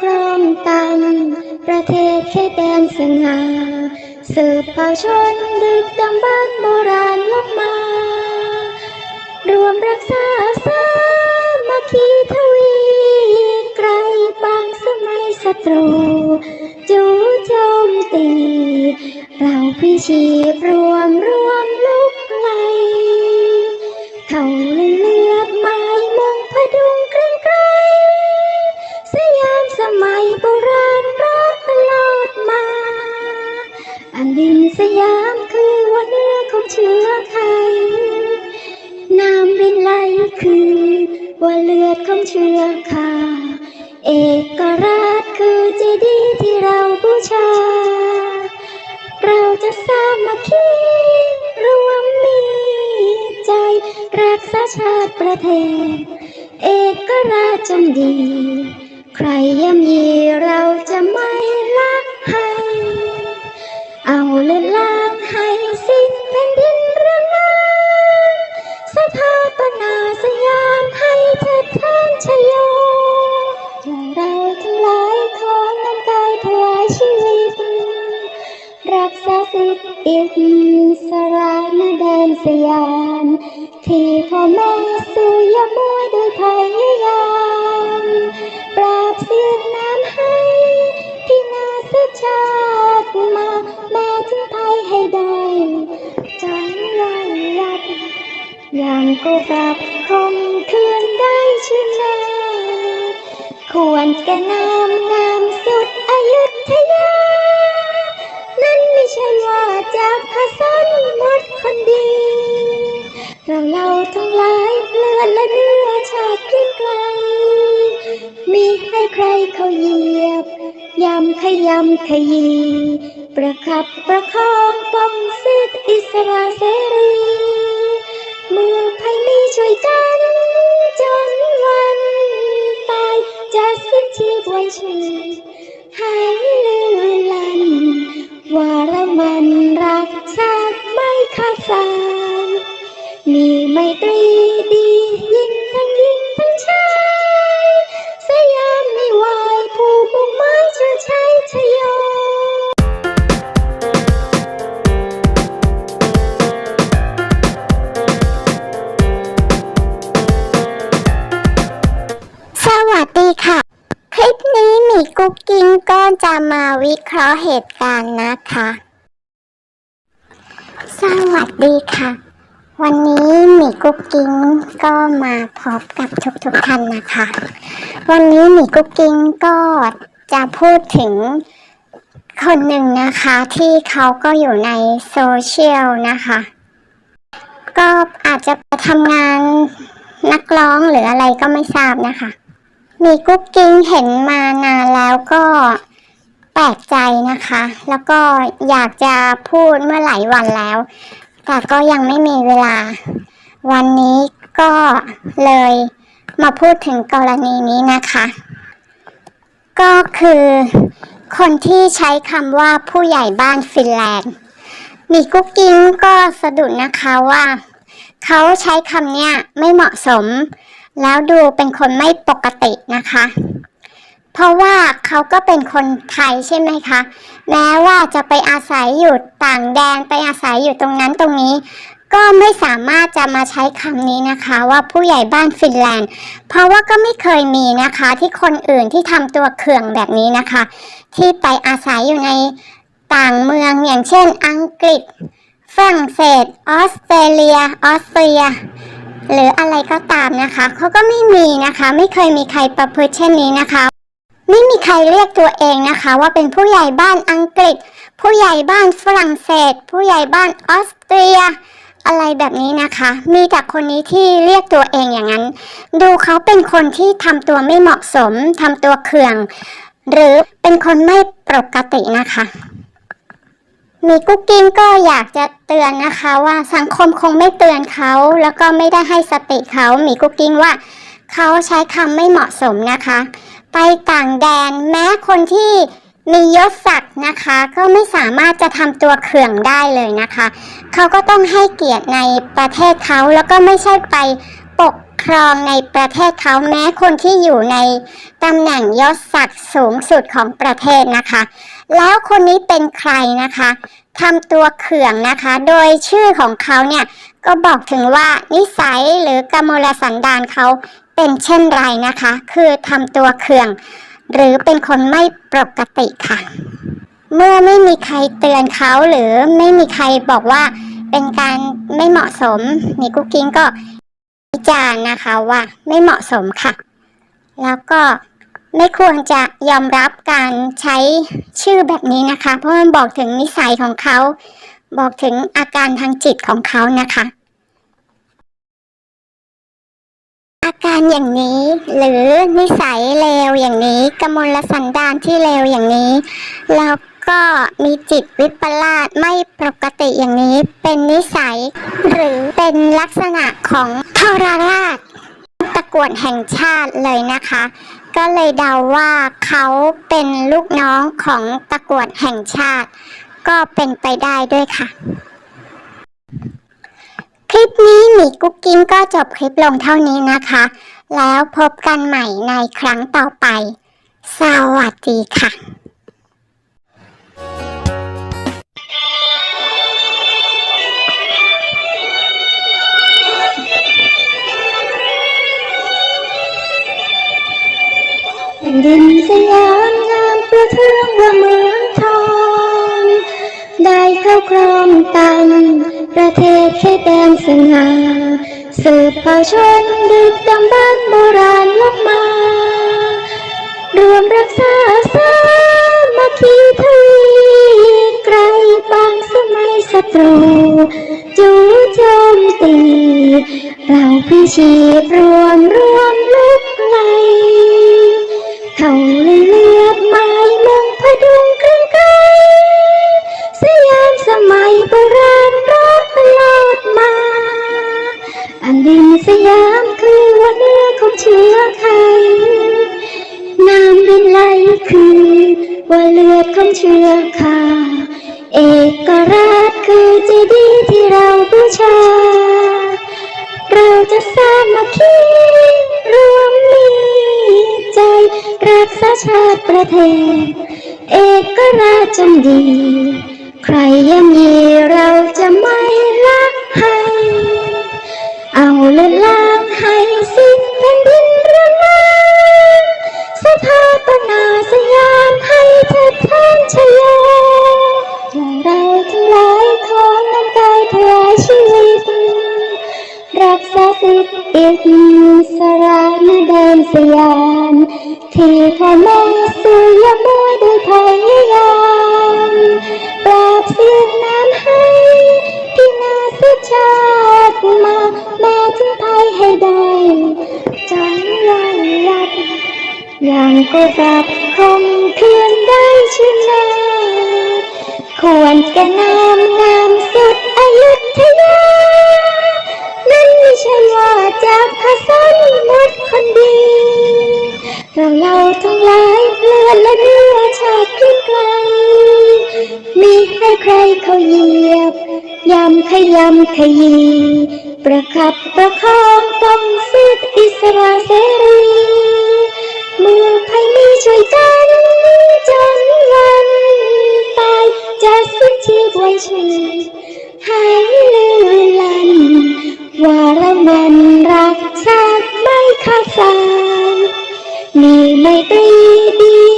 ครองตัน ประเทศแค่แดนสง่าสืบเผ่าชนดึกดำบรรโบราณลบมา รวมรักษาสามัคคีทวีไกลบางสมัยศัตรู จูโจมตี เราพิชีพรวมรู้ อันดินสยามคือวันเนื้อของเชื้อไทยน้ำรินไหลคือว่าเลือดของเชื้อข้าเอกราชคือเจดีย์ที่เราบูชา เราจะสามัคคีรวมมีใจรักษาชาติประเทศ เอกราชจงดี ใครย่ำยีเราจะไม่ละ เอาเลือดล้างให้สิ้นแผ่นดินเรือนรางสถาปนาสยามให้เถิดทานชโยอย่าเราทั้งหลายขอนำกายถวายชีวิต รักษาสิทธิอิสระนแดนสยาม ที่พ่อแม่สู่ยมมว อย่างกูกลับคมคืนได้ชื่นแน่ควรแก่นามงามสุดอายุธยา นั่นไม่ใช่ว่าจากพระสันหมดคนดี เราเราทั้งหลายเลือดและเนื้อชาติเกรียงไกล มีให้ใครเขาเหยียบยำขยำขยี ประคับประคองป้องสิทธิอิสระเสรี เมื่อภัยมีช่วยกัน จนวันตายจะสิ้นชีพวันชื่อหายเลือนลัน ว่าเรามันรักชาติไม่ขาดสายมีไมตรีดี กุ๊กกิ้งก็จะมาวิเคราะห์เหตุการณ์นะคะ สวัสดีค่ะ วันนี้หมีกุ๊กกิ้งก็มาพบกับทุกๆท่านนะคะ วันนี้หมีกุ๊กกิ้งก็จะพูดถึงคนหนึ่งนะคะที่เขาก็อยู่ในโซเชียลนะคะ ก็อาจจะไปทำงานนักร้องหรืออะไรก็ไม่ทราบนะคะ มีกุ๊กกิ้งเห็นมานานแล้วก็แปลกใจนะคะ แล้วก็อยากจะพูดเมื่อหลายวันแล้ว แต่ก็ยังไม่มีเวลา วันนี้ก็เลยมาพูดถึงกรณีนี้นะคะ ก็คือคนที่ใช้คำว่าผู้ใหญ่บ้านฟินแลนด์มีกุ๊กกิ้งก็สะดุดนะคะว่า เขาใช้คำเนี้ยไม่เหมาะสม แล้วดูเป็นคนไม่ปกตินะคะ เพราะว่าเขาก็เป็นคนไทยใช่ไหมคะ แม้ว่าจะไปอาศัยอยู่ต่างแดนไปอาศัยอยู่ตรงนั้นตรงนี้ ก็ไม่สามารถจะมาใช้คำนี้นะคะ ว่าผู้ใหญ่บ้านฟินแลนด์ เพราะว่าก็ไม่เคยมีนะคะ ที่คนอื่นที่ทำตัวเขื่องแบบนี้นะคะ ที่ไปอาศัยอยู่ในต่างเมืองอย่างเช่น อังกฤษฝรั่งเศส ออสเตรเลีย ออสเตรีย หรืออะไรก็ตามนะคะเขาก็ไม่มีนะคะ ไม่เคยมีใครประพฤติเช่นนี้นะคะ ไม่มีใครเรียกตัวเองนะคะ ว่าเป็นผู้ใหญ่บ้านอังกฤษ ผู้ใหญ่บ้านฝรั่งเศส ผู้ใหญ่บ้านออสเตรียอะไรแบบนี้นะคะ มีแต่คนนี้ที่เรียกตัวเองอย่างนั้น ดูเขาเป็นคนที่ทำตัวไม่เหมาะสมทำตัวเคือง หรือเป็นคนไม่ปกตินะคะ มีกุ๊กกิ้งก็อยากจะเตือนนะคะว่าสังคมคงไม่เตือนเขา แล้วก็ไม่ได้ให้สติเขามีกุ๊กกิ้งว่าเขาใช้คำไม่เหมาะสมนะคะ ไปต่างแดนแม้คนที่มียศศักดิ์นะคะ ก็ไม่สามารถจะทำตัวเขื่องได้เลยนะคะ เขาก็ต้องให้เกียรติในประเทศเขาแล้วก็ไม่ใช่ไป ครองในประเทศเขาแม้คนที่อยู่ในตำแหน่งยศศักดิ์สูงสุดของประเทศนะคะ แล้วคนนี้เป็นใครนะคะทำตัวเขื่องนะคะ โดยชื่อของเขาเนี่ยก็บอกถึงว่านิสัยหรือกมลสันดานเขาเป็นเช่นไรนะคะ คือทำตัวเขื่อง หรือเป็นคนไม่ปกติค่ะ เมื่อไม่มีใครเตือนเขาหรือไม่มีใครบอกว่าเป็นการไม่เหมาะสมนี่กุ๊กกิ้งก็ วิจารณ์นะคะว่าไม่เหมาะสมค่ะ แล้วก็ไม่ควรจะยอมรับการใช้ชื่อแบบนี้นะคะ เพราะมันบอกถึงนิสัยของเขา บอกถึงอาการทางจิตของเขานะคะ อาการอย่างนี้หรือนิสัยเลวอย่างนี้กมลสันดานที่เลวอย่างนี้ แล้วก็มีจิตวิปลาสไม่ปกติอย่างนี้ เป็นนิสัย หรือเป็นลักษณะของ ทรราชตะกวดแห่งชาติเลยนะคะ ก็เลยเดาว่าเขาเป็นลูกน้องของตะกวดแห่งชาติ ก็เป็นไปได้ด้วยค่ะ คลิปนี้หมีกุ๊กกิ้งก็จบคลิปลงเท่านี้นะคะ แล้วพบกันใหม่ในครั้งต่อไป สวัสดีค่ะ นดินสยามงามประเทืองว่าเมืองทองได้เข้าครองตังประเทศเขตแดนสง่าสืบเผ่าชนดึกดำบรรโบราณลบมา รวมรักษาสามัคคีทวีไกลบางสมัยศัตรู จู่โจมตี เราพิชีพรวมร ดินสยามคือวันเนื้อของเชื้อไทยน้ำดินไหลคือว่าเลือดของเชื้อข้าเอกราชคือเจดีย์ที่เราบูชา เราจะสร้างมัคคีรวมมีใจ รักษาชาติประเทศ เอกราชจงดี ใครยัง เลือดล้างให้สิ้นแผ่นดินระนาสถาปนาสยามให้เถิดทานชโยอย่างเราทั้งหลายขอนำกายถวายชีวิต รักษาสิทธิ์อิสระในแดนสยามที่พ่อแม่สู่ยมวยด้วยพยางก็รับคมเพียงได้ชนะควรแก่นามงามสุดอยุธยา นั่นไม่ใช่ว่าจากพระสันหมดคนดี เราเราทั้งหลายเพื่อนและเรือชาติไกล มีให้ใครเขาเหยียบยำขยำขยี ประคับประคองต้องสิทธิอิสระเสรีเมื่อ ช่วยกันจนวันตายจะสิ้นชีพไว้ชีให้ลือลัน ว่าเรามันรักชาติไม่ขาดสายมีไม่ตรีดี